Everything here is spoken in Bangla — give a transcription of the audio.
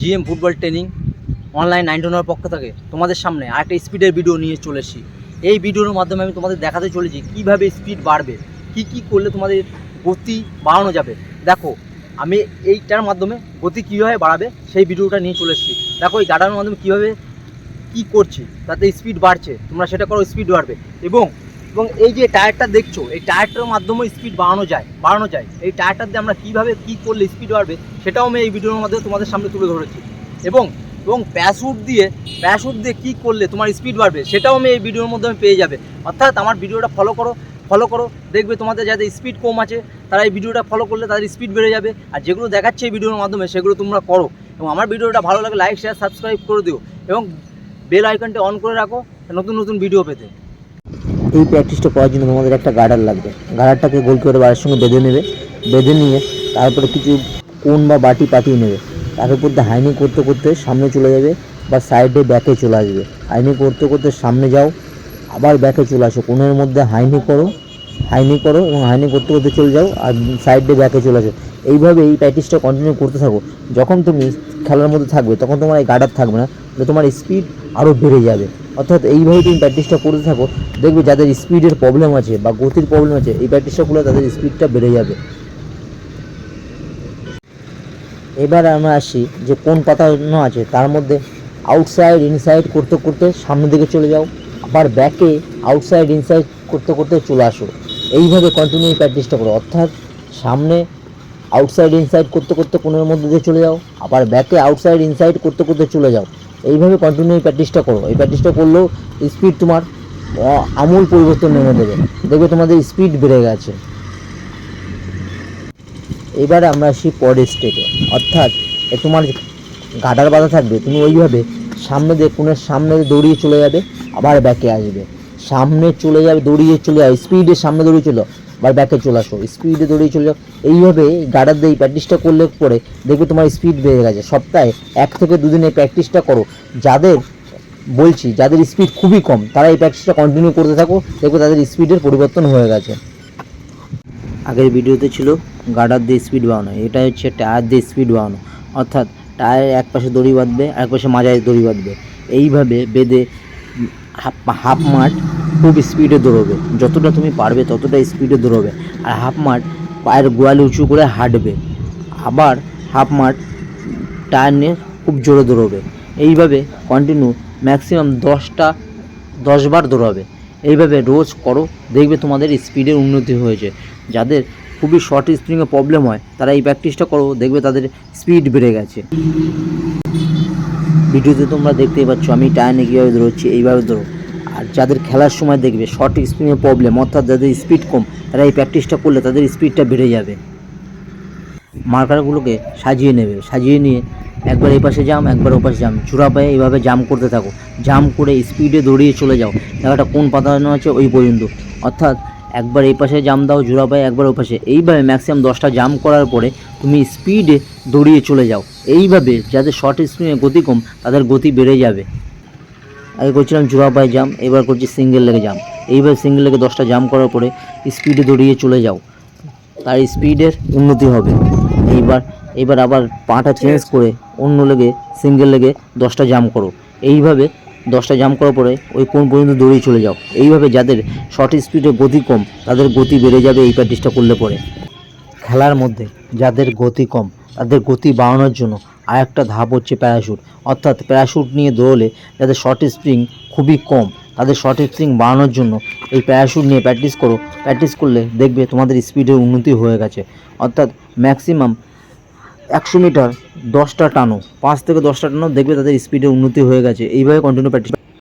জিএম ফুটবল ট্রেনিং অনলাইন নাইনটিনের পক্ষ থেকে তোমাদের সামনে আরেকটা স্পিডের ভিডিও নিয়ে চলে এসেছি। এই ভিডিওর মাধ্যমে আমি তোমাদের দেখাতে চলেছি কীভাবে স্পিড বাড়বে, কি কি করলে তোমাদের গতি বাড়ানো যাবে। দেখো, আমি এইটার মাধ্যমে গতি কীভাবে বাড়াবে সেই ভিডিওটা নিয়ে চলে এসেছি। দেখো, এই গাড়ার মাধ্যমে কীভাবে কি করছি, তাতে স্পিড বাড়ছে, তোমরা সেটা করো, স্পিড বাড়বে। এবং এবং এই যে টায়ারটা দেখছ, এই টায়ারটার মাধ্যমে স্পিড বাড়ানো যায় বাড়ানো যায়। এই টায়ারটা দিয়ে আমরা কীভাবে কী করলে স্পিড বাড়বে, সেটাও আমি এই ভিডিওর মাধ্যমে তোমাদের সামনে তুলে ধরেছি। এবং এবং প্যাশুট দিয়ে প্যাশুট দিয়ে কী করলে তোমার স্পিড বাড়বে, সেটাও আমি এই ভিডিওর মাধ্যমে পেয়ে যাবে। অর্থাৎ আমার ভিডিওটা ফলো করো ফলো করো, দেখবে তোমাদের যাদের স্পিড কম আছে, তারা এই ভিডিওটা ফলো করলে তাদের স্পিড বেড়ে যাবে। আর যেগুলো দেখাচ্ছে এই ভিডিওর মাধ্যমে, সেগুলো তোমরা করো। এবং আমার ভিডিওটা ভালো লাগে লাইক শেয়ার সাবস্ক্রাইব করে দিও। এবং বেল আইকনটা অন করে রাখো, নতুন নতুন ভিডিও পেতে। এই প্র্যাকটিসটা করার জন্য তোমাদের একটা গার্ডার লাগবে। গার্ডারটাকে গোল করে বাড়ির সঙ্গে বেঁধে নেবে। বেঁধে নিয়ে তারপরে কিছু কোন বা বাটি পাতিয়ে নেবে। তার উপর দিয়ে হাইনি করতে করতে সামনে চলে যাবে বা সাইডে ব্যাকে চলে আসবে। হাইনি করতে করতে সামনে যাও, আবার ব্যাকে চলে আসো। কোণের মধ্যে হাইনি করো হাইনি করো এবং হাইনি করতে করতে চলে যাও আর সাইডে ব্যাকে চলে আসো। এইভাবে এই প্র্যাকটিসটা কন্টিনিউ করতে থাকো। যখন তুমি খেলার মধ্যে থাকবে, তখন তোমার এই গার্ডার থাকবে না। তোমার স্পিড আরও বেড়ে যাবে। অর্থাৎ এইভাবে তুমি প্র্যাকটিসটা করতে থাকো, দেখবে যাদের স্পিডের প্রবলেম আছে বা গতির প্রবলেম আছে, এই প্র্যাকটিসটা করলে তাদের স্পিডটা বেড়ে যাবে। এবার আমরা আসি যে কোন পাতানো আছে, তার মধ্যে আউটসাইড ইনসাইড করতে করতে সামনের দিকে চলে যাও, আবার ব্যাকে আউটসাইড ইনসাইড করতে করতে চলে আসো। এইভাবে কন্টিনিউ প্র্যাকটিসটা করো, অর্থাৎ সামনে আউটসাইড ইনসাইড করতে করতে কোণের মধ্যে দিয়ে চলে যাও, আবার ব্যাকে আউটসাইড ইনসাইড করতে করতে চলে যাও। এইভাবে কন্টিনিউ এই প্র্যাকটিসটা করো। এই প্র্যাকটিসটা করলেও স্পিড তোমার আমূল পরিবর্তন এনে দেবে দেখবে তোমাদের স্পিড বেড়ে গেছে। এবারে আমরা আসি পরের স্টেপে অর্থাৎ তোমার গাডার বাঁধা থাকবে। তুমি ওইভাবে সামনে দিয়ে কোণের সামনে দৌড়িয়ে চলে যাবে, আবার ব্যাকে আসবে। সামনে চলে যাবে, দৌড়িয়ে চলে যাবে স্পিডে সামনে দৌড়িয়ে চলো আবার ব্যাকে চলে আসো। স্পিডে দৌড়িয়ে চলে যাও। এইভাবে গাডার দিয়ে এই প্র্যাকটিসটা করলে পরে দেখবে তোমার স্পিড বেড়ে গেছে। সপ্তাহে এক থেকে দুদিন এই প্র্যাকটিসটা করো। যাদের, বলছি, যাদের স্পিড খুবই কম, তারা এই প্র্যাকটিসটা কন্টিনিউ করতে থাকো। দেখবে তাদের স্পিডের পরিবর্তন হয়ে গেছে। আগের ভিডিওতে ছিল গার্ডার দিয়ে স্পিড বাড়ানো। এটা হচ্ছে টায়ার দিয়ে স্পিড বাড়ানো। অর্থাৎ টায়ারের এক পাশে দড়ি বাঁধবে এক পাশে মাজায় দড়ি বাঁধবে। এইভাবে বেঁধে, হাফ হাফ মাঠ খুব স্পিডে দৌড়বে। যতটা তুমি পারবে ততটা স্পিডে দৌড়বে। আর হাফ মাঠ পায়ের গোয়ালে উঁচু করে হাঁটবে। আবার হাফ মাঠ টায়ার নিয়ে খুব জোরে দৌড়বে। এইভাবে কন্টিনিউ ম্যাক্সিমাম দশটা দশবার দৌড়াবে। এইভাবে রোজ করো, দেখবে তোমাদের স্পিডের উন্নতি হয়েছে। যাদের খুবই শর্ট স্প্রিংয়ে প্রবলেম হয়, তারা এই প্র্যাকটিসটা করো, দেখবে তাদের স্পিড বেড়ে গেছে। ভিডিওতে তোমরা দেখতেই পাচ্ছ, আমি টায়ানে কীভাবে দৌড়চ্ছি, এইভাবে দৌড়ো আর যাদের খেলার সময় দেখবে শর্ট স্প্রিংয়ে প্রবলেম অর্থাৎ যাদের স্পিড কম, তারা এই প্র্যাকটিসটা করলে তাদের স্পিডটা বেড়ে যাবে। মার্কারগুলোকে সাজিয়ে নেবে, সাজিয়ে নিয়ে একবার এই পাশে জাম একবার ও পাশে জাম চূড়া পায়ে এইভাবে জাম করতে থাকো। জাম করে স্পিডে দৌড়িয়ে চলে যাও। জায়গাটা কোন পাতানো আছে ওই পর্যন্ত। অর্থাৎ একবার এই পাশে জাম দাও, জোড়া পায়ে একবার ও পাশে এইভাবে ম্যাক্সিমাম দশটা জাম করার পরে তুমি স্পিডে দৌড়িয়ে চলে যাও। এইভাবে যাদের শর্ট স্পিনে গতি কম, তাদের গতি বেড়ে যাবে। আগে করছিলাম জোড়া পায়ে জাম এবার করছি সিঙ্গেল লেগে জাম এইভাবে সিঙ্গেল লেগে দশটা জাম করার পরে স্পিডে দৌড়িয়ে চলে যাও। তার স্পিডের উন্নতি হবে। এইবার এবার আবার পাটা চেঞ্জ করে অন্য লেগে সিঙ্গেল লেগে দশটা জাম করো। এইভাবে দশটা জাম করার পরে ওই কোন পর্যন্ত দৌড়িয়ে চলে যাও। এইভাবে যাদের শর্ট স্পিডে গতি কম তাদের গতি বেড়ে যাবে এই প্র্যাকটিসটা করলে পরে। খেলার মধ্যে যাদের গতি কম তাদের গতি বাড়ানোর জন্য আর একটা ধাপ হচ্ছে প্যারাশুট অর্থাৎ প্যারাশুট নিয়ে দৌড়লে যাদের শর্ট স্প্রিং খুবই কম, তাদের শর্ট স্প্রিং বাড়ানোর জন্য এই প্যারাশুট নিয়ে প্র্যাকটিস করো। প্র্যাকটিস করলে দেখবে তোমাদের স্পিডের উন্নতি হয়ে গেছে। অর্থাৎ ম্যাক্সিমাম একশো মিটার দশটা টানো, পাঁচ থেকে দশটা টানো দেখবে তাদের স্পিডের উন্নতি হয়ে গেছে। এইভাবে কন্টিনিউ প্র্যাকটিস